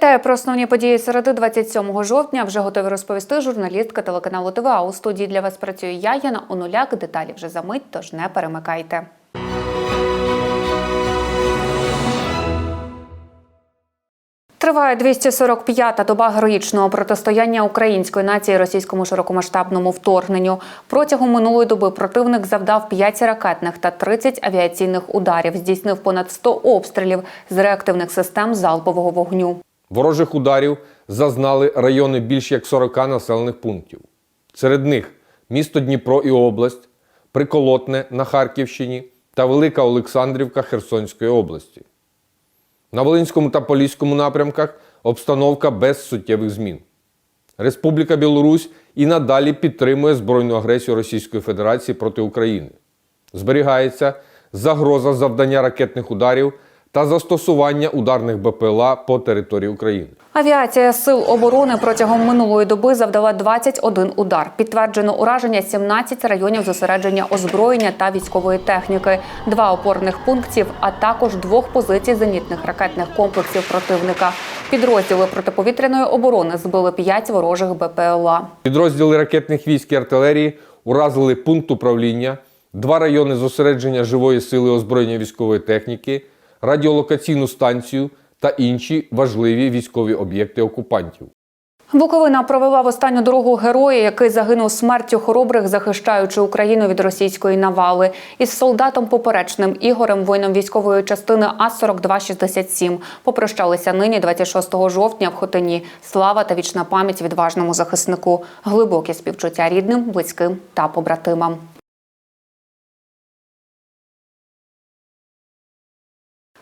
Вітаю про основні події середи 27 жовтня. Вже готові розповісти журналістка телеканалу ТВА. У студії для вас працює я, Яна Онуляк. Деталі вже за мить, тож не перемикайте. Триває 245-та доба героїчного протистояння української нації російському широкомасштабному вторгненню. Протягом минулої доби противник завдав 5 ракетних та 30 авіаційних ударів, здійснив понад 100 обстрілів з реактивних систем залпового вогню. Ворожих ударів зазнали райони більш як 40 населених пунктів. Серед них місто Дніпро і область, Приколотне на Харківщині та Велика Олександрівка Херсонської області. На Волинському та Поліському напрямках обстановка без суттєвих змін. Республіка Білорусь і надалі підтримує збройну агресію Російської Федерації проти України. Зберігається загроза завдання ракетних ударів та застосування ударних БПЛА по території України. Авіація сил оборони протягом минулої доби завдала 21 удар. Підтверджено ураження 17 районів зосередження озброєння та військової техніки, два опорних пунктів, а також двох позицій зенітних ракетних комплексів противника. Підрозділи протиповітряної оборони збили 5 ворожих БПЛА. Підрозділи ракетних військ і артилерії уразили пункт управління, два райони зосередження живої сили озброєння військової техніки, радіолокаційну станцію та інші важливі військові об'єкти окупантів. Буковина провела в останню дорогу героя, який загинув смертю хоробрих, захищаючи Україну від російської навали. Із солдатом поперечним Ігорем, воїном військової частини А-4267, попрощалися нині 26 жовтня в Хотині. Слава та вічна пам'ять відважному захиснику. Глибокі співчуття рідним, близьким та побратимам.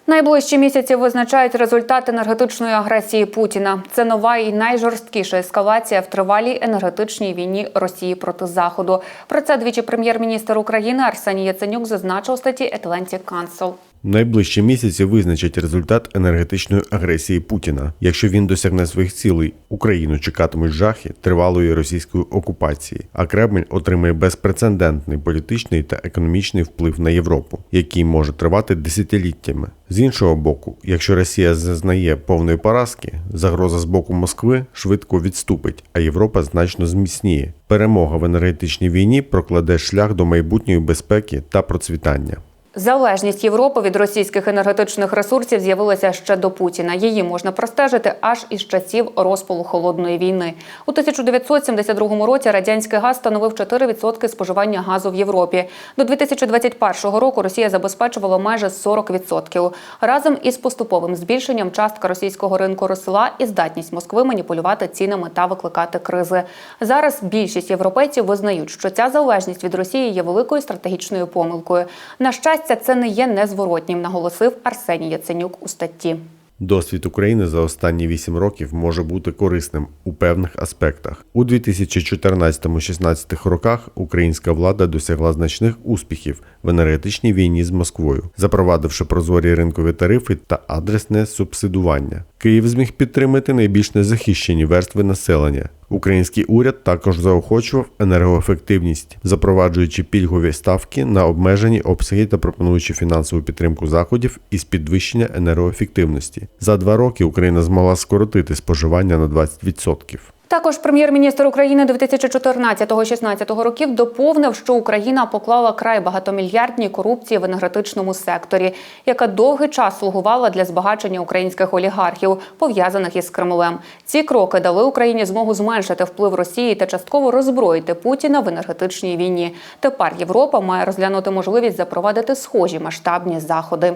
Найближчі місяці визначають результат енергетичної агресії Путіна. Це нова і найжорсткіша ескалація в тривалій енергетичній війні Росії проти Заходу. Про це двічі прем'єр-міністр України Арсеній Яценюк зазначив у статті Atlantic Council. Найближчі місяці визначать результат енергетичної агресії Путіна. Якщо він досягне своїх цілей, Україну чекатимуть жахи тривалої російської окупації, а Кремль отримає безпрецедентний політичний та економічний вплив на Європу, який може тривати десятиліттями. З іншого боку, якщо Росія зазнає повної поразки, загроза з боку Москви швидко відступить, а Європа значно зміцніє. Перемога в енергетичній війні прокладе шлях до майбутньої безпеки та процвітання. Залежність Європи від російських енергетичних ресурсів з'явилася ще до Путіна. Її можна простежити аж із часів розпалу холодної війни. У 1972 році радянський газ становив 4% споживання газу в Європі. До 2021 року Росія забезпечувала майже 40%. Разом із поступовим збільшенням частка російського ринку росла і здатність Москви маніпулювати цінами та викликати кризи. Зараз більшість європейців визнають, що ця залежність від Росії є великою стратегічною помилкою. На щастя, це не є незворотнім, наголосив Арсеній Яценюк у статті. Досвід України за останні 8 років може бути корисним у певних аспектах. У 2014-16 роках українська влада досягла значних успіхів в енергетичній війні з Москвою, запровадивши прозорі ринкові тарифи та адресне субсидування. Київ зміг підтримати найбільш незахищені верстви населення. Український уряд також заохочував енергоефективність, запроваджуючи пільгові ставки на обмежені обсяги та пропонуючи фінансову підтримку заходів із підвищення енергоефективності. За два роки Україна змогла скоротити споживання на 20%. Також прем'єр-міністр України 2014-16 років доповнив, що Україна поклала край багатомільярдній корупції в енергетичному секторі, яка довгий час слугувала для збагачення українських олігархів, пов'язаних із Кремлем. Ці кроки дали Україні змогу зменшити вплив Росії та частково роззброїти Путіна в енергетичній війні. Тепер Європа має розглянути можливість запровадити схожі масштабні заходи.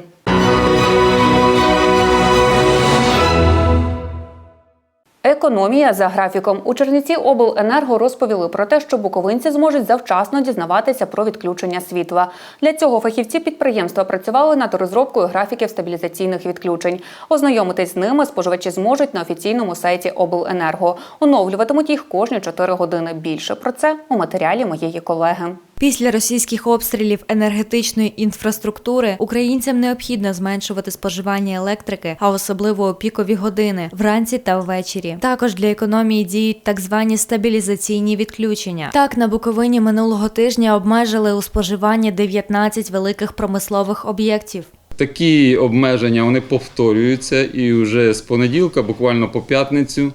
Економія за графіком у Чернівці обленерго розповіли про те, що буковинці зможуть завчасно дізнаватися про відключення світла. Для цього фахівці підприємства працювали над розробкою графіків стабілізаційних відключень. Ознайомитись з ними споживачі зможуть на офіційному сайті обленерго. Оновлюватимуть їх кожні 4 години. Більше про це у матеріалі моєї колеги. Після російських обстрілів енергетичної інфраструктури українцям необхідно зменшувати споживання електрики, а особливо у пікові години вранці та ввечері. Також для економії діють так звані стабілізаційні відключення. Так на Буковині минулого тижня обмежили у споживанні 19 великих промислових об'єктів. Такі обмеження вони повторюються і вже з понеділка, буквально по п'ятницю,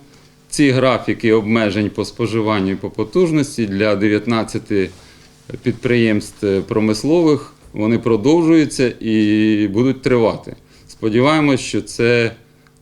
ці графіки обмежень по споживанню і по потужності для 19 підприємств промислових вони продовжуються і будуть тривати. Сподіваємось, що це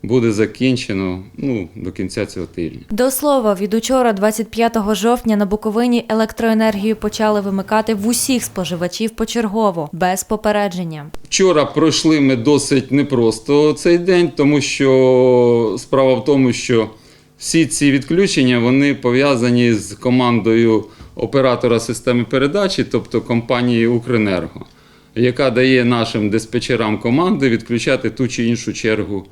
буде закінчено ну, до кінця цього тижня. До слова, від учора, 25 жовтня, на Буковині електроенергію почали вимикати в усіх споживачів почергово, без попередження. Вчора пройшли ми досить непросто цей день, тому що справа в тому, що всі ці відключення вони пов'язані з командою оператора системи передачі, тобто компанії Укренерго, яка дає нашим диспетчерам команди відключати ту чи іншу чергу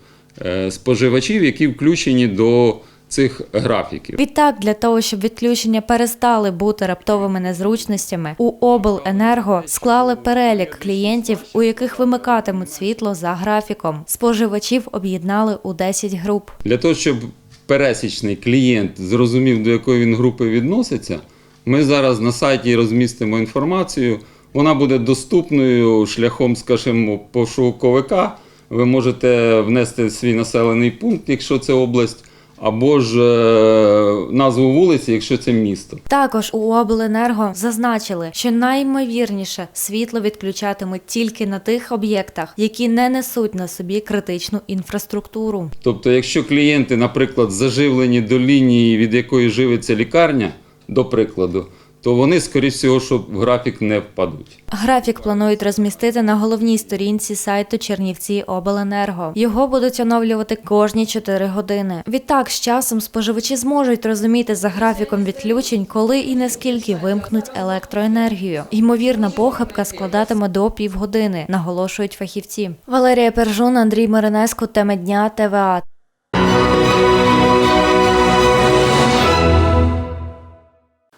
е, споживачів, які включені до цих графіків. Відтак, для того, щоб відключення перестали бути раптовими незручностями, у обленерго склали перелік клієнтів, у яких вимикатимуть світло за графіком. Споживачів об'єднали у 10 груп. Для того, щоб пересічний клієнт зрозумів, до якої він групи відноситься, ми зараз на сайті розмістимо інформацію. Вона буде доступною шляхом, скажімо, пошуковика. Ви можете внести свій населений пункт, якщо це область, або ж е, назву вулиці, якщо це місто. Також у обленерго зазначили, що найімовірніше світло відключатимуть тільки на тих об'єктах, які не несуть на собі критичну інфраструктуру. Тобто, якщо клієнти, наприклад, заживлені до лінії, від якої живиться лікарня, до прикладу, то вони, скоріш всього, що в графік не впадуть. Графік планують розмістити на головній сторінці сайту Чернівці Обленерго. Його будуть оновлювати кожні 4 години. Відтак, з часом споживачі зможуть розуміти за графіком відключень, коли і наскільки вимкнуть електроенергію. Ймовірна похибка складатиме до півгодини, наголошують фахівці. Валерія Пержун, Андрій Маринеско, теми дня ТВА.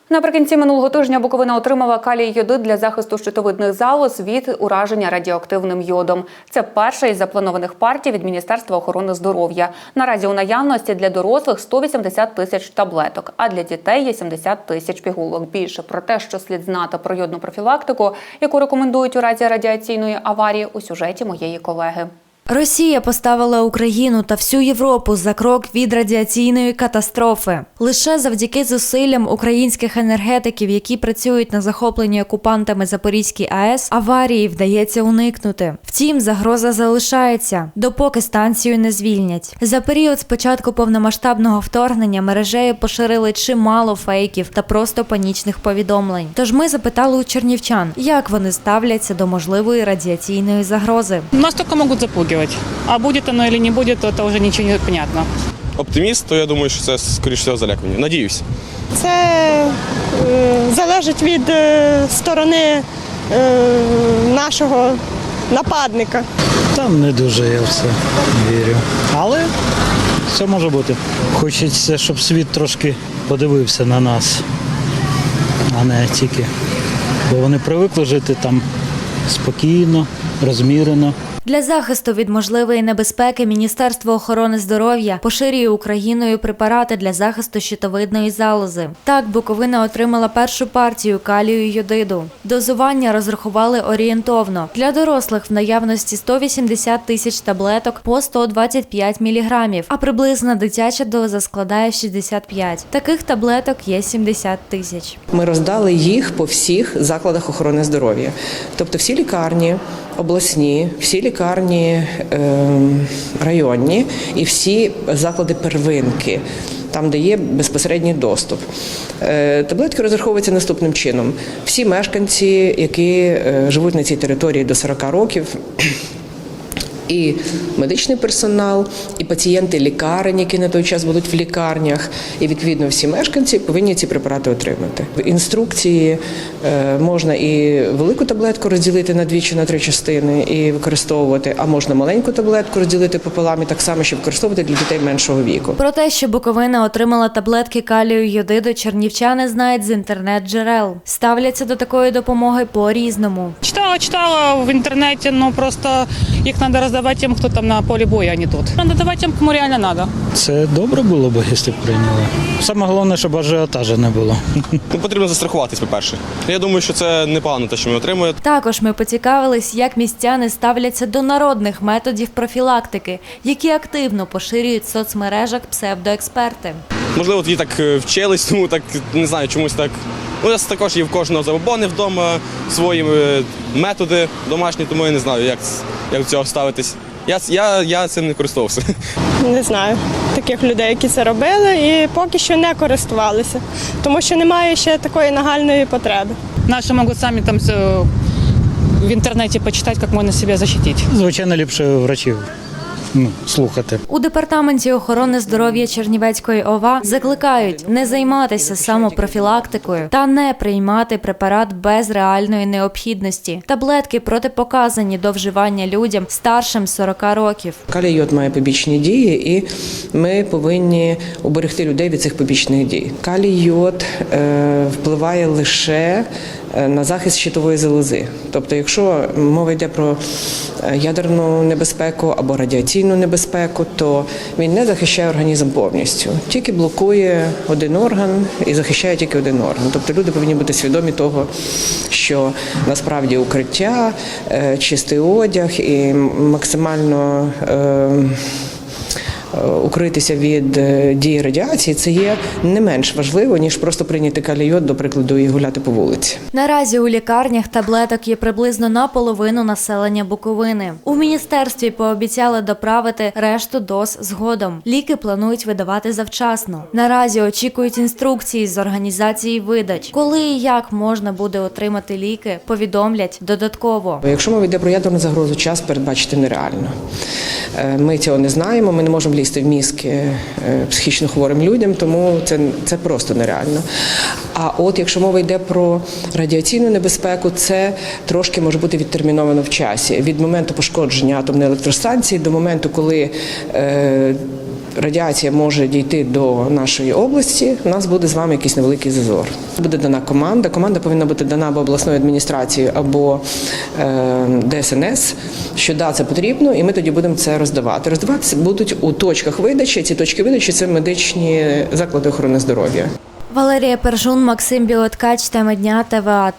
Наприкінці минулого тижня Буковина отримала калій йодид для захисту щитовидних залоз від ураження радіоактивним йодом. Це перша із запланованих партій від Міністерства охорони здоров'я. Наразі у наявності для дорослих 180 тисяч таблеток, а для дітей є 70 тисяч пігулок. Більше про те, що слід знати про йодну профілактику, яку рекомендують у разі радіаційної аварії, у сюжеті моєї колеги. Росія поставила Україну та всю Європу за крок від радіаційної катастрофи. Лише завдяки зусиллям українських енергетиків, які працюють на захопленні окупантами Запорізькій АЕС, аварії вдається уникнути. Втім, загроза залишається, допоки станцію не звільнять. За період з початку повномасштабного вторгнення мережею поширили чимало фейків та просто панічних повідомлень. Тож ми запитали у чернівчан, як вони ставляться до можливої радіаційної загрози. Нас только могут запугивать. А будет оно или не будет, то это уже ничего не понятно. оптиміст, то я думаю, що це скоріш всього залякування. Надіюсь. Це е, залежить від е, сторони е, нашого нападника. Там не дуже я все вірю. Але все може бути. Хочеться, щоб світ трошки подивився на нас, а не тільки. Бо вони привикли жити там спокійно, розмірено. Для захисту від можливої небезпеки Міністерство охорони здоров'я поширює Україною препарати для захисту щитовидної залози. Так, Буковина отримала першу партію калію йодиду. Дозування розрахували орієнтовно. Для дорослих в наявності 180 тисяч таблеток по 125 міліграмів, а приблизна дитяча доза складає 65. Таких таблеток є 70 тисяч. Ми роздали їх по всіх закладах охорони здоров'я. Тобто всі лікарні обласні, всі лікарні е, районні і всі заклади первинки. Там, де є безпосередній доступ. Е, Таблетки розраховуються наступним чином. Всі мешканці, які е, живуть на цій території до 40 років, і медичний персонал, і пацієнти лікарень, які на той час будуть в лікарнях, і відповідно всі мешканці повинні ці препарати отримати. В інструкції е, можна і велику таблетку розділити на дві чи на три частини і використовувати, а можна маленьку таблетку розділити пополам і так само, щоб використовувати для дітей меншого віку. Про те, що Буковина отримала таблетки калію йодиду, чернівчани знають з інтернет-джерел. Ставляться до такої допомоги по-різному. Читала, читала в интернете, но просто их надо раздать давать тем, кто там на поле боя, а не тут. Надо давать тем, кому реально надо. Це добре було б, якщо б прийняли. Саме головне, щоб ажіотажа не було. Ну, потрібно застрахуватись, по-перше. Я думаю, що це непогано, те, що ми отримуємо. Також ми поцікавились, як містяни ставляться до народних методів профілактики, які активно поширюють в соцмережах псевдоексперти. Можливо, тоді так е, вчились, тому так не знаю, чомусь так. Ну, у нас також є в кожного забобони вдома свої е, методи домашні, тому я не знаю, як, як до цього ставитись. Я, я, я цим не користувався. Не знаю таких людей, які це робили, і поки що не користувалися, тому що немає ще такої нагальної потреби. Наши могут сами там в интернете почитать, как можно себя защитить. Звичайно, ліпше врачів ну, слухати. У департаменті охорони здоров'я Чернівецької ОВА закликають не займатися самопрофілактикою та не приймати препарат без реальної необхідності. Таблетки протипоказані до вживання людям старшим 40 років. Калій йод має побічні дії, і ми повинні уберегти людей від цих побічних дій. Калій йод е, впливає лише на захист щитової залози. Тобто, якщо мова йде про е, ядерну небезпеку або радіаційну небезпеку, то він не захищає організм повністю, тільки блокує один орган і захищає тільки один орган. Тобто люди повинні бути свідомі того, що насправді укриття, е, чистий одяг і максимально. Е, Укритися від е, дії радіації це є не менш важливо ніж просто прийняти калійод, до прикладу, і гуляти по вулиці. Наразі у лікарнях таблеток є приблизно на половину населення Буковини. У міністерстві пообіцяли доправити решту доз згодом. Ліки планують видавати завчасно. Наразі очікують інструкції з організації видач. Коли і як можна буде отримати ліки, повідомлять додатково. Якщо мова йде про ядерну загрозу, час передбачити нереально. Е, Ми цього не знаємо, ми не можемо лізти в мізки е, психічно хворим людям, тому це, це просто нереально. А от якщо мова йде про радіаційну небезпеку, це трошки може бути відтерміновано в часі від моменту пошкодження атомної електростанції до моменту, коли е, радіація може дійти до нашої області, у нас буде з вами якийсь невеликий зазор. Буде дана команда. Команда повинна бути дана або обласною адміністрацією, або е, ДСНС, що да, це потрібно, і ми тоді будемо це роздавати. Роздаватися будуть у точках видачі. Ці точки видачі це медичні заклади охорони здоров'я. Валерія Пержун, Максим Білоткач, тема дня ТВА.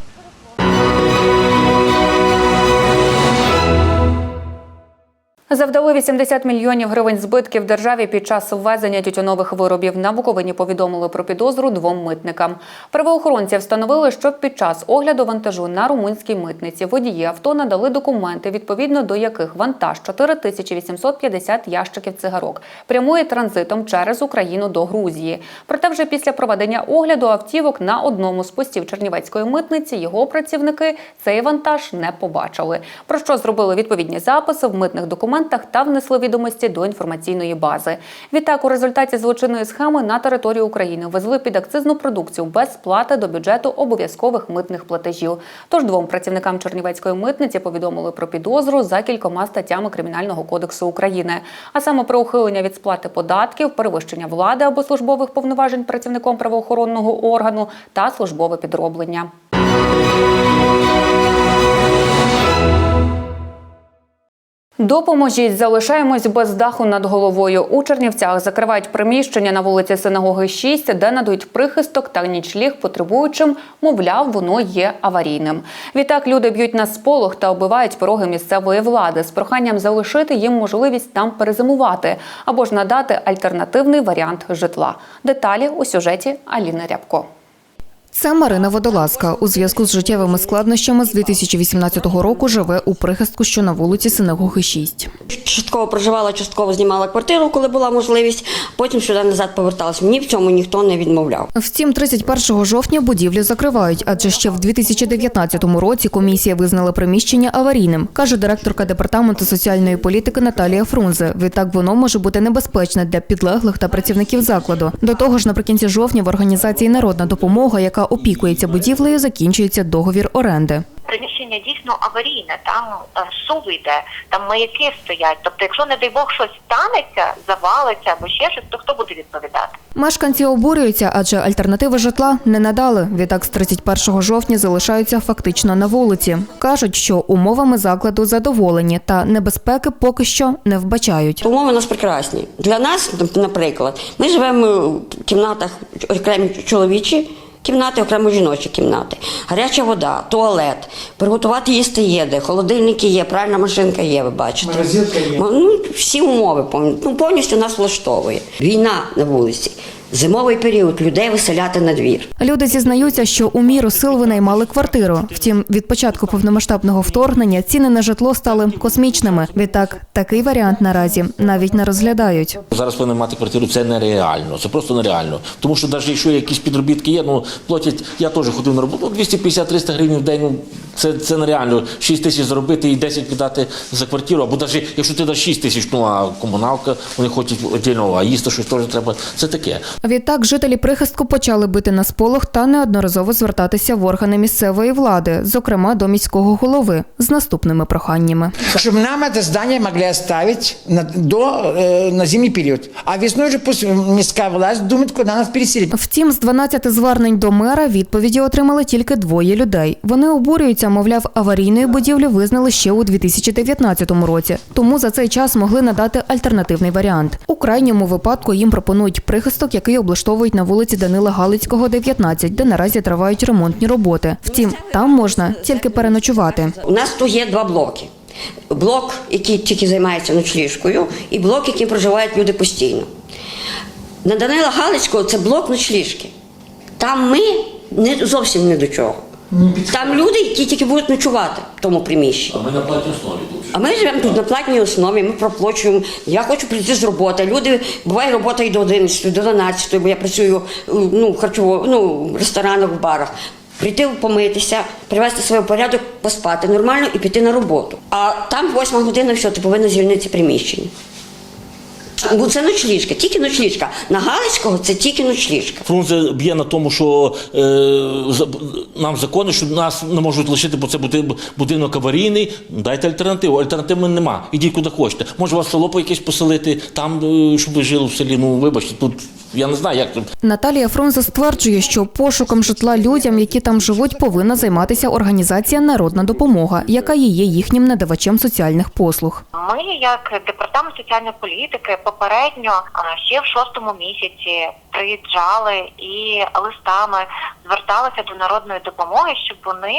Завдали 80 мільйонів гривень збитків державі під час ввезення тютюнових виробів. На Буковині повідомили про підозру двом митникам. Правоохоронці встановили, що під час огляду вантажу на румунській митниці водії авто надали документи, відповідно до яких вантаж 4850 ящиків цигарок прямує транзитом через Україну до Грузії. Проте вже після проведення огляду автівок на одному з постів Чернівецької митниці його працівники цей вантаж не побачили. Про що зробили відповідні записи в митних документах та внесли відомості до інформаційної бази. Відтак, у результаті злочинної схеми на територію України везли під акцизну продукцію без сплати до бюджету обов'язкових митних платежів. Тож двом працівникам Чернівецької митниці повідомили про підозру за кількома статтями Кримінального кодексу України, а саме про ухилення від сплати податків, перевищення влади або службових повноважень працівником правоохоронного органу та службове підроблення. Допоможіть, залишаємось без даху над головою. У Чернівцях закривають приміщення на вулиці Синагоги 6, де надають прихисток та нічліг потребуючим. Мовляв, воно є аварійним. Відтак люди б'ють на сполох та оббивають пороги місцевої влади з проханням залишити їм можливість там перезимувати або ж надати альтернативний варіант житла. Деталі у сюжеті Аліни Рябко. Це Марина Водолазка. У зв'язку з життєвими складнощами з 2018 року живе у прихистку, що на вулиці Синагоги 6. Частково проживала, частково знімала квартиру, коли була можливість. Потім сюди назад поверталась. Мені в цьому ніхто не відмовляв. Втім, 31 жовтня будівлю закривають, адже ще в 2019 році комісія визнала приміщення аварійним, каже директорка департаменту соціальної політики Наталія Фрунзе. Відтак воно може бути небезпечне для підлеглих та працівників закладу. До того ж, наприкінці жовтня в організації Народна допомога, яка опікується будівлею, закінчується договір оренди. приміщення дійсно аварійне, там е, сув йде, там маяки стоять. Тобто, якщо не дай Бог щось станеться, завалиться або ще щось, то хто буде відповідати? Мешканці обурюються, адже альтернативи житла не надали. Відтак з 31 жовтня залишаються фактично на вулиці. Кажуть, що умовами закладу задоволені та небезпеки поки що не вбачають. Умови у нас прекрасні. Для нас, наприклад, ми живемо в кімнатах окремі чоловічі. Кімнати, окремо жіночі кімнати, гаряча вода, туалет, приготувати їсти їде, холодильники є, пральна машинка є, ви бачите. Морозилка є. Ну, всі умови ну, повністю нас влаштовує. Війна на вулиці, зимовий період, людей виселяти на двір. Люди зізнаються, що у міру сил винаймали квартиру. Втім, від початку повномасштабного вторгнення ціни на житло стали космічними. Відтак, такий варіант наразі навіть не розглядають. Зараз повинен мати квартиру, це нереально, це просто нереально. Тому що навіть якщо якісь підробітки є, ну платять, я теж ходив на роботу, ну, 250-300 гривень в день, ну це, це нереально. 6 тисяч заробити і 10 віддати за квартиру, або навіть якщо ти даш 6 тисяч, ну а комуналка, вони хочуть віддільно, а їсти щось теж треба. Це таке. Відтак жителі прихистку почали бити на сполох та неодноразово звертатися в органи місцевої влади, зокрема до міського голови, з наступними проханнями. Чтобы нам это здание могли оставить на, до, э, на зимний период. А весной же пусть міська власть думает, куда нас переселить. Втім, з 12 звернень до мера відповіді отримали тільки двоє людей. Вони обурюються, мовляв, аварійної будівлі визнали ще у 2019 році. Тому за цей час могли надати альтернативний варіант. У крайньому випадку їм пропонують прихисток, який облаштовують на вулиці Данила Галицького, 19, де наразі тривають ремонтні роботи. Втім, там можна тільки переночувати. У нас тут є два блоки. Блок, який тільки займається ночліжкою, і блок, яким проживають люди постійно. На Данила Галицького це блок ночліжки. Там ми не зовсім не до чого. Там люди, які тільки будуть ночувати в тому приміщенні. Ми на платній основі тут. А ми живемо тут на платній основі, ми проплачуємо. Я хочу прийти з роботи. Люди, буває робота і до 11, до 12, бо я працюю ну, в харчово, ну, в ресторанах, в барах. Прийти помитися, привести себе порядок, поспати нормально і піти на роботу. А там восьма година, все, ти повинна звільнити приміщення. Бо це ночліжка, тільки ночліжка. На Галицького це тільки ночліжка. Фрунзе б'є на тому, що е, нам закони, що нас не можуть лишити, бо це будинок аварійний. Дайте альтернативу. Альтернативи нема. Ідіть куди хочете. Може вас село по якесь поселити, там, е, щоб ви жили в селі. Ну вибачте, тут я не знаю, як тут. Наталія Фрунзе стверджує, що пошуком житла людям, які там живуть, повинна займатися організація Народна допомога, яка і є їхнім надавачем соціальних послуг. Ми, як департамент соціальної політики, попередньо ще в шостому місяці приїжджали і листами зверталися до народної допомоги, щоб вони,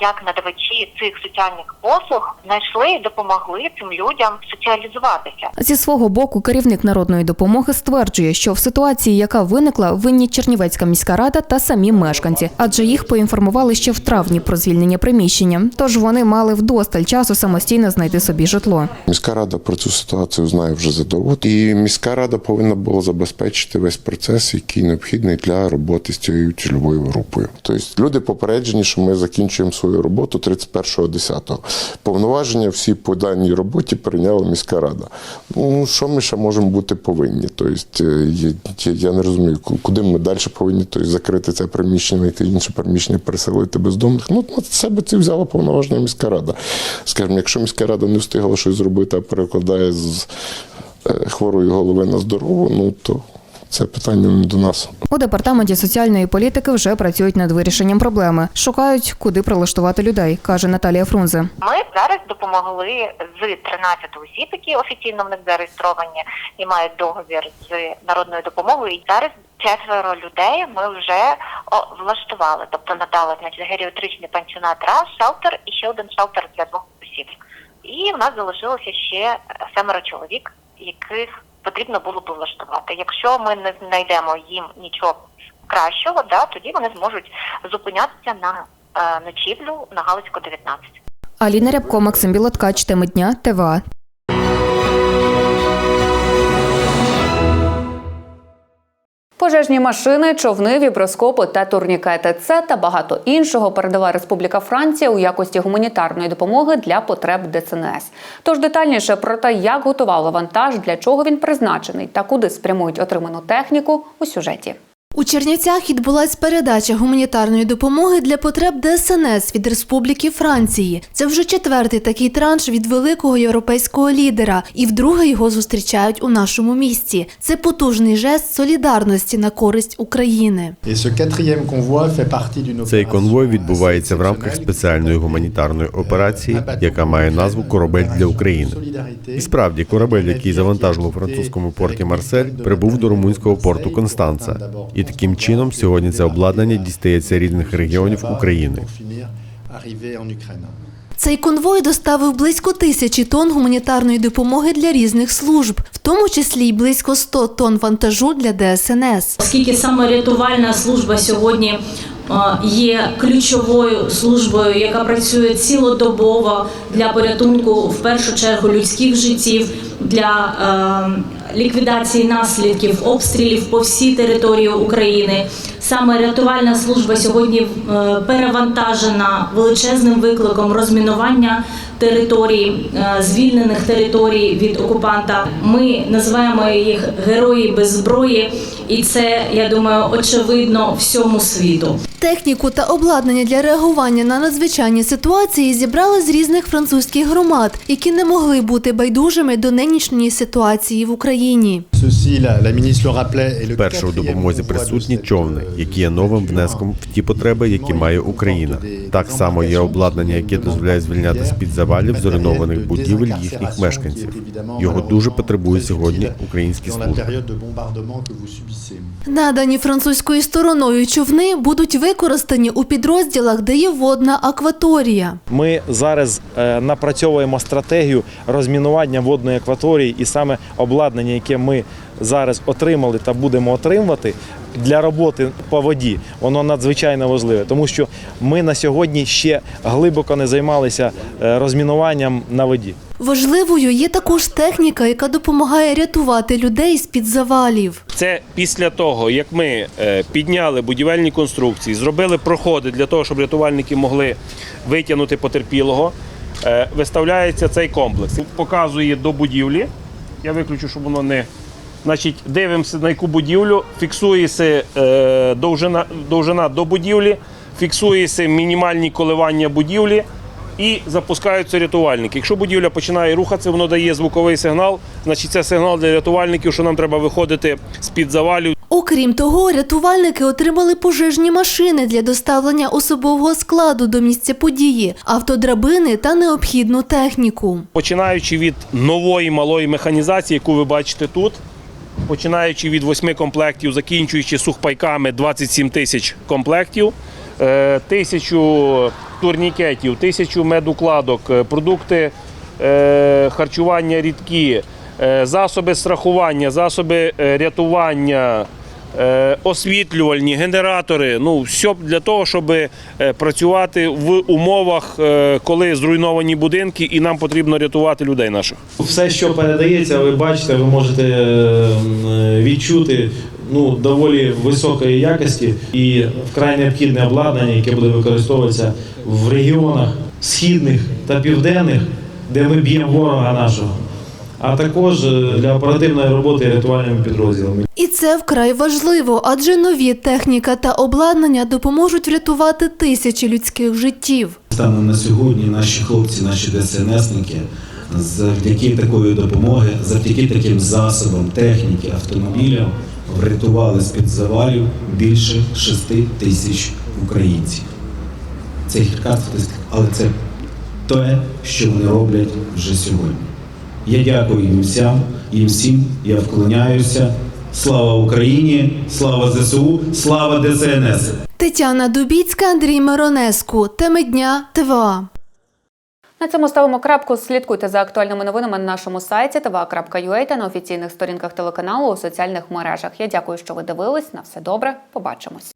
як надавачі цих соціальних послуг, знайшли і допомогли цим людям соціалізуватися. Зі свого боку, керівник народної допомоги стверджує, що в ситуації, яка виникла, винні Чернівецька міська рада та самі мешканці, адже їх поінформували ще в травні про звільнення приміщення. Тож вони мали вдосталь часу самостійно знайти собі житло. Міська рада про цю ситуацію знає вже задовго, і міська рада повинна була забезпечити весь процес, який необхідний для роботи з цією цільовою групою. Тобто люди попереджені, що ми закінчуємо свою роботу 31.10. Повноваження всі по даній роботі прийняла міська рада. Ну що ми ще можемо бути повинні? Тобто е, я, не розумію, куди ми далі повинні тобто, закрити це приміщення, знайти інше приміщення, переселити бездомних. Ну на себе це взяла повноваження міська рада. Скажімо, якщо міська рада не встигла щось зробити, а перекладає з е, хворої голови на здорову, ну то це питання не до нас. У департаменті соціальної політики вже працюють над вирішенням проблеми. Шукають, куди прилаштувати людей, каже Наталія Фрунзе. Ми зараз допомогли з 13 осіб, які офіційно в них зареєстровані і мають договір з народною допомогою. І зараз четверо людей ми вже влаштували, тобто надали значить, геріатричний пансіонат раз, шелтер і ще один шелтер для двох осіб. І в нас залишилося ще семеро чоловік, яких потрібно було б влаштувати. Якщо ми не знайдемо їм нічого кращого, да, тоді вони зможуть зупинятися на е, ночівлю на Галицьку 19. Аліна Рябко, Максим Білоткач, теми дня, ТВА. Пожежні машини, човни, віброскопи та турнікети. Це та багато іншого передала Республіка Франція у якості гуманітарної допомоги для потреб ДСНС. Тож детальніше про те, як готували вантаж, для чого він призначений та куди спрямують отриману техніку у сюжеті. У Чернівцях відбулась передача гуманітарної допомоги для потреб ДСНС від Республіки Франції. Це вже четвертий такий транш від великого європейського лідера, і вдруге його зустрічають у нашому місті. Це потужний жест солідарності на користь України. Цей конвой відбувається в рамках спеціальної гуманітарної операції, яка має назву Корабель для України. І справді, корабель, який завантажили у французькому порті Марсель, прибув до румунського порту Констанца. І таким чином сьогодні це обладнання дістається різних регіонів України. Цей конвой доставив близько тисячі тонн гуманітарної допомоги для різних служб, в тому числі й близько 100 тонн вантажу для ДСНС. Оскільки саме рятувальна служба сьогодні е, є ключовою службою, яка працює цілодобово для порятунку в першу чергу людських життів, для е, ліквідації наслідків обстрілів по всій території України. Саме рятувальна служба сьогодні е, перевантажена величезним викликом розмінування територій, е, звільнених територій від окупанта. Ми називаємо їх герої без зброї, і це я думаю очевидно всьому світу. Техніку та обладнання для реагування на надзвичайні ситуації зібрали з різних французьких громад, які не могли бути байдужими до нинішньої ситуації в Україні. Вперше у допомозі присутні човни, які є новим внеском в ті потреби, які має Україна. Так само є обладнання, яке дозволяє звільняти з під завалів зруйнованих будівель їхніх мешканців. Його дуже потребує сьогодні українські служби. Надані французькою стороною човни будуть використані у підрозділах, де є водна акваторія. Ми зараз е, напрацьовуємо стратегію розмінування водної акваторії, і саме обладнання, яке ми зараз отримали та будемо отримувати для роботи по воді, воно надзвичайно важливе, тому що ми на сьогодні ще глибоко не займалися е, розмінуванням на воді. Важливою є також техніка, яка допомагає рятувати людей з під завалів. Це після того, як ми е, підняли будівельні конструкції, зробили проходи для того, щоб рятувальники могли витягнути потерпілого. е, Виставляється цей комплекс. Показує до будівлі. Я виключу, щоб воно не. Значить, дивимося на яку будівлю, фіксується е, довжина, довжина до будівлі, фіксується мінімальні коливання будівлі і запускаються рятувальники. Якщо будівля починає рухатися, воно дає звуковий сигнал. Значить, це сигнал для рятувальників, що нам треба виходити з-під завалів. Окрім того, рятувальники отримали пожежні машини для доставлення особового складу до місця події, автодрабини та необхідну техніку. Починаючи від нової малої механізації, яку ви бачите тут, починаючи від восьми комплектів, закінчуючи сухпайками 27 тисяч комплектів, е, тисячу турнікетів, тисячу медукладок, е, продукти е, харчування рідкі, засоби страхування, засоби рятування. Е, Освітлювальні генератори, ну все для того, щоб е, працювати в умовах, е, коли зруйновані будинки, і нам потрібно рятувати людей наших. Все, що передається, ви бачите, ви можете відчути ну, доволі високої якості і вкрай необхідне обладнання, яке буде використовуватися в регіонах східних та південних, де ми б'ємо ворога нашого, а також е, для оперативної роботи рятувальними підрозділами. І це вкрай важливо, адже нові техніка та обладнання допоможуть врятувати тисячі людських життів. Станом на сьогодні наші хлопці, наші ДСНСники, завдяки такої допомоги, завдяки таким засобам, техніки, автомобілям, врятували з-під завалів більше 6 тисяч українців. Це гірка але це те, що вони роблять вже сьогодні. Я дякую їм всім, їм всім, я вклоняюся. Слава Україні, слава ЗСУ, слава ДСНС. Тетяна Дубіцька, Андрій Миронеску. Теми дня ТВА. На цьому ставимо крапку. Слідкуйте за актуальними новинами на нашому сайті tva.ua та на офіційних сторінках телеканалу у соціальних мережах. Я дякую, що ви дивились. На все добре. Побачимось.